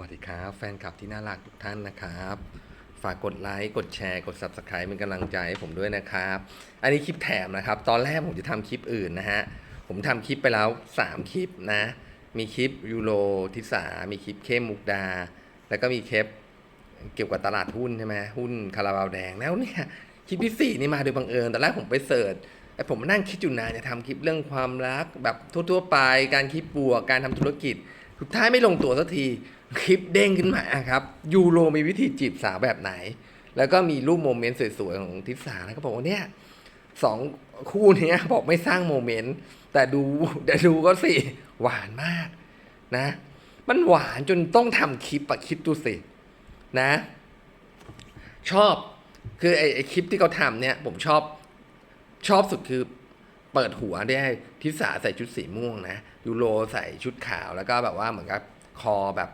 วัสดีครับ แฟนคลับที่น่ารักทุกท่านนะครับ ฝากกดไลค์กดแชร์กด Subscribe เป็นกำลังใจให้ผมด้วยนะครับ อันนี้คลิปแถมนะครับ ตอนแรกผมจะทำคลิปอื่นนะฮะ ผมทำคลิปไปแล้ว 3 คลิปนะ มีคลิปยูโรทิสา มีคลิปเข้มมุกดา แล้วก็มีคลิปเกี่ยวกับตลาดหุ้นใช่ไหมหุ้นคาราบาวแดงแล้วเนี่ยคลิปที่สี่นี่มาโดยบังเอิญตอนแรกผมไปเสิร์ชไอผมนั่งคิดอยู่นานจะทำคลิปเรื่องความรักแบบทั่วๆไป การคิดบวกการทำธุรกิจสุดท้ายไม่ลงตัวสักที คลิปเด้งขึ้นมาครับยูโรมีวิธีจีบสาวแบบไหน แล้วก็มีรูปโมเมนต์สวยๆของทิสาแล้วก็บอกว่าเนี่ยสองคู่เนี้ยบอกไม่สร้างโมเมนต์แต่ดูแต่ดูก็สิ หวานมากนะ มันหวานจนต้องทำคลิปอะคิดดูสินะ ชอบคือไอ้ไอ้คลิปที่เขาทำเนี่ย ผมชอบชอบสุดคือเปิดหัวได้ทิสาใส่ชุดสีม่วงนะยูโรใส่ชุดขาวแล้วก็แบบว่าเหมือนกับคอแบบ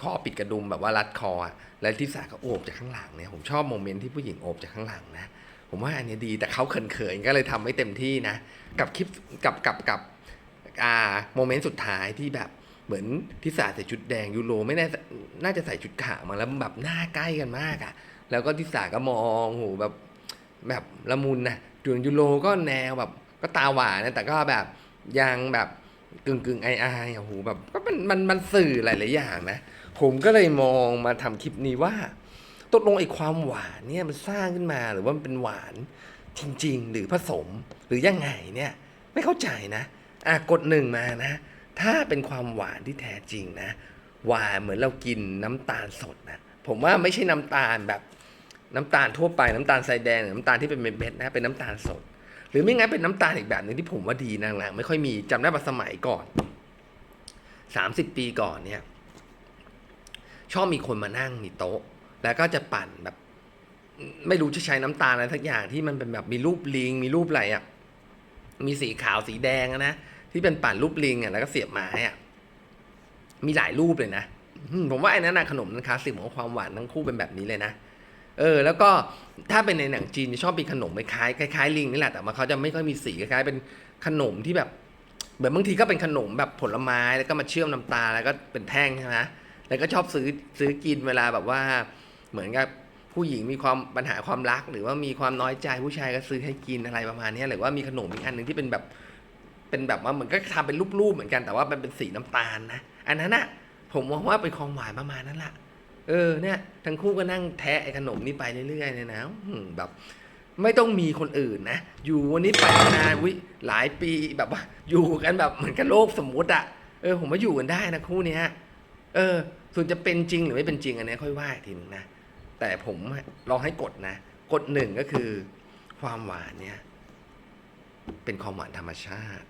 คอปิดกระดุมแบบว่ารัดคอแล้วทิสาก็โอบจากข้างหลังเนี่ยผมชอบโมเมนต์ที่ผู้หญิงโอบจากข้างหลังนะผมว่าอันนี้ดีแต่เขาเขินๆก็เลยทำไม่เต็มที่นะ กับคลิปกับกับกับอ่าโมเมนต์สุดท้ายที่แบบเหมือนทิสาใส่ชุดแดงยูโรไม่แน่น่าจะใส่ชุดขาวมาแล้วแบบหน้าใกล้กันมากอะ่ะ แล้วก็ทิสาก็มองโหแบบแบบละมุนนะส่วนยูโรก็แนวแบบก็ตาหวานนะแต่ก็แบบยังแบบกึ่งกึ่งไอไอโอ้โหแบบก็มันมันมันสื่อหลายๆอย่างนะ ผมก็เลยมองมาทำคลิปนี้ว่าตกลงไอ้ความหวานเนี่ยมันสร้างขึ้นมาหรือว่ามันเป็นหวานจริง ๆ หรือผสมหรือยังไงเนี่ย ไม่เข้าใจนะอะกดหนึ่งมานะ ถ้าเป็นความหวานที่แท้จริงนะ หวานเหมือนเรากินน้ำตาลสดนะผมว่าไม่ใช่น้ำตาลแบบน้ำตาลทั่วไปน้ำตาลทรายแดงหรือน้ำตาลที่เป็นเม็ดๆนะเป็นน้ำตาลสด หรือไม่งั้นเป็นน้ำตาลอีกแบบหนึ่งที่ผมว่าดีนางๆไม่ค่อยมีจำได้ป่ะสมัยก่อนสามสิบปีก่อนเนี่ย ชอบมีคนมานั่งมีโต๊ะ แล้วก็จะปั่นแบบ ไม่รู้จะใช้น้ำตาลอะไรสักอย่างที่มันเป็นแบบมีรูปลิง มีรูปอะไรอะมีสีขาวสีแดงนะที่เป็นปั่นรูปลิงอะแล้วก็เสียบไม้อะมีหลายรูปเลยนะผมว่าไอ้นั้นนะขนมนั้นคลาสสิกของความหวานทั้งคู่เป็นแบบนี้เลยนะเออแล้วก็ถ้าเป็นในหนังจีนชอบมีขนมคล้ายคล้ายลิงนี่แหละแต่ว่าเขาจะไม่ค่อยมีสีคล้ายเป็นขนมที่แบบเหมือนบางทีก็เป็นขนมแบบผลไม้แล้วก็มาเชื่อมน้ำตาลแล้วก็เป็นแท่งใช่ไหม แล้วก็ชอบซื้อซื้อกินเวลาแบบว่า เหมือนกับผู้หญิงมีความปัญหาความรัก หรือว่ามีความน้อยใจผู้ชายก็ซื้อให้กินอะไรประมาณนี้หรือว่ามีขนมอีกอันหนึ่งที่เป็นแบบเป็นแบบว่าเหมือนก็ทำเป็นรูปๆเหมือนกันแต่ว่ามันเป็นสีน้ำตาลนะอันนั้นน่ะผมมองว่าเป็นของหวานประมาณนั้นแหละเออเนี่ยทั้งคู่ก็นั่งแทะไอ้ขนมนี่ไปเรื่อยๆเนี่ยนะแบบ ไม่ต้องมีคนอื่นนะ อยู่วันนี้ไปนานวิหลายปีแบบว่า อยู่กันแบบเหมือนกับโลกสมมุติอะเออผมว่าอยู่กันได้นะคู่เนี้ย เออส่วนจะเป็นจริงหรือไม่เป็นจริงอันนี้ค่อยว่าทีหนึงนะ แต่ผมลองให้กดนะ กดหนึ่งก็คือ ความหวานเนี่ย เป็นความหวานธรรมชาติ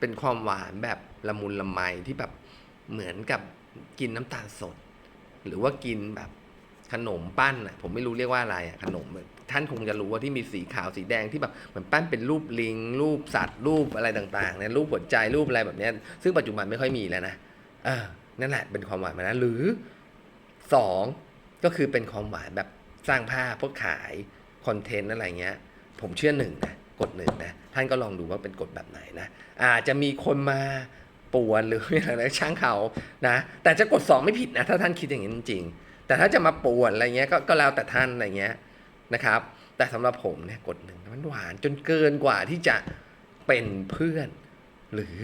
เป็นความหวานแบบละมุนละไมที่แบบเหมือนกับกินน้ำตาลสด หรือว่ากินแบบขนมปั้นอะผมไม่รู้เรียกว่าอะไรอะขนมท่านคงจะรู้ว่าที่มีสีขาวสีแดงที่แบบเหมือนปั้นเป็นรูปลิง รูปสัตว์รูปอะไรต่างๆเนี่ยรูปหัวใจรูปอะไรแบบเนี้ยซึ่งปัจจุบันไม่ค่อยมีแล้วนะเออ นั่นแหละเป็นความหวานมานะหรือสองก็คือเป็นความหวานแบบสร้างภาพพวกขายคอนเทนต์อะไรเงี้ย ผมเชื่อหนึ่งนะกดหนึ่งนะท่านก็ลองดูว่าเป็นกฎแบบไหนนะอาจจะมีคนมาป่วนหรืออะไรช่างเขานะ แต่จะกดสองไม่ผิดนะถ้าท่านคิดอย่างนี้จริงๆแต่ถ้าจะมาป่วนอะไรเงี้ยก็ก็แล้วแต่ท่านอะไรเงี้ยนะครับ แต่สำหรับผมเนี่ยกดหนึ่งมันหวานจนเกินกว่าที่จะเป็นเพื่อน หรือ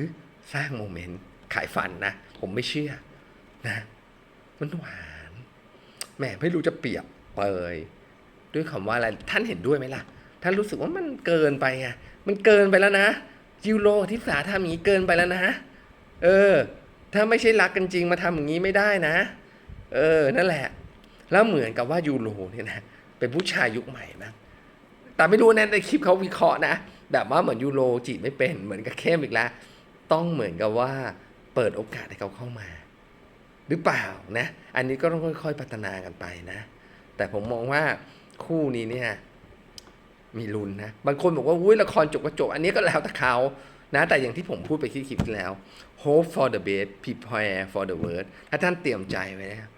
สร้างโมเมนต์ ขายฝันนะ ผมไม่เชื่อนะ มันหวานแหมไม่รู้จะเปรียบเปยด้วยคำว่าอะไรท่านเห็นด้วยไหมล่ะ ท่านรู้สึกว่ามันเกินไปไงมันเกินไปแล้วนะยูโรที่สาทำอย่างนี้เกินไปแล้วนะเออ ถ้าไม่ใช่รักกันจริงมาทำอย่างนี้ไม่ได้นะ เออ นั่นแหละ แล้วเหมือนกับว่ายูโรเนี่ยนะเป็นผู้ชายยุคใหม่นะแต่ไม่รู้นะในคลิปเขาวิเคราะห์นะ แบบว่าเหมือนยูโรจีบไม่เป็นเหมือนกับเข้มอีกแล้ว ต้องเหมือนกับว่า เปิดโอกาสให้เขาเข้ามา หรือเปล่านะ อันนี้ก็ต้องค่อย ๆ พัฒนากันไปนะ แต่ผมมองว่าคู่นี้เนี่ยมีลุ้นนะ บางคนบอกว่าอุ้ยละครจบก็จบ อันนี้ก็แล้วแต่เขานะ แต่อย่างที่ผมพูดไปคลิปที่แล้ว hope for the best prepare for the worst ถ้าท่านเตรียมใจไว้แล้ว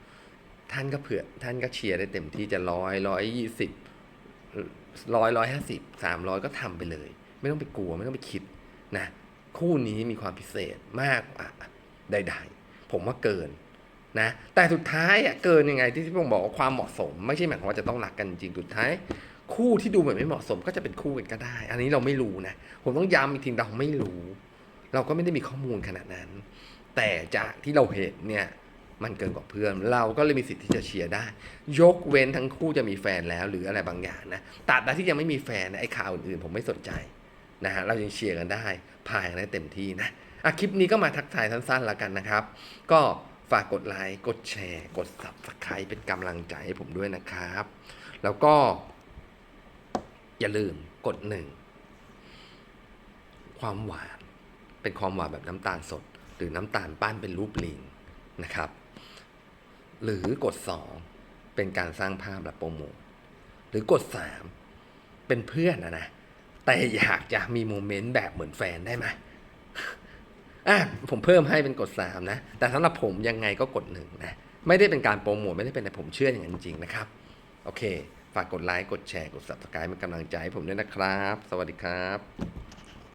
ท่านก็เผื่อ ท่านก็เชียร์ได้เต็มที่จะร้อยร้อยยี่สิบร้อยร้อยห้าสิบสามร้อยก็ทำไปเลย ไม่ต้องไปกลัวไม่ต้องไปคิดนะ คู่นี้มีความพิเศษมากกว่า ใดๆ ผมว่าเกินนะแต่สุดท้ายอะเกินยังไงที่ที่ผมบอกว่าความเหมาะสม ไม่ใช่หมายความว่าจะต้องรักกันจริงสุดท้าย คู่ที่ดูเหมือนไม่เหมาะสมก็จะเป็นคู่กันก็ได้ อันนี้เราไม่รู้นะผมต้องย้ำอีกทีเราไม่รู้ เราก็ไม่ได้มีข้อมูลขนาดนั้น แต่จากที่เราเห็นเนี่ยมันเกินกว่าเพื่อน เราก็เลยมีสิทธิ์ที่จะเชียร์ได้ ยกเว้นทั้งคู่จะมีแฟนแล้วหรืออะไรบางอย่างนะตราบใดที่ยังไม่มีแฟนนะไอ้ข่าวอื่นๆ ผมไม่สนใจนะฮะเรายังเชียร์กันได้พายกันได้เต็มที่นะ อะคลิปนี้ก็มาทักทายสั้นๆแล้วกันนะครับ ก็ฝากกดไลค์กดแชร์ กด subscribe เป็นกำลังใจให้ผมด้วยนะครับ แล้วก็ อย่าลืมกดหนึ่งความหวานเป็นความหวานแบบน้ำตาลสด หรือน้ำตาลปั้นเป็นรูปลิงนะครับ หรือกดสองเป็นการสร้างภาพและโปรโมทหรือกดสามเป็นเพื่อนนะนะ แต่อยากจะมีโมเมนต์แบบเหมือนแฟนได้ไหม อะผมเพิ่มให้เป็นกดสามนะ แต่สำหรับผมยังไงก็กดหนึ่งนะไม่ได้เป็นการโปรโมทไม่ได้เป็นแต่ผมเชื่ออย่างนั้นจริงๆนะครับ โอเค ฝากกดไลค์กดแชร์กด subscribe เป็นกำลังใจให้ผมด้วยนะครับ สวัสดีครับ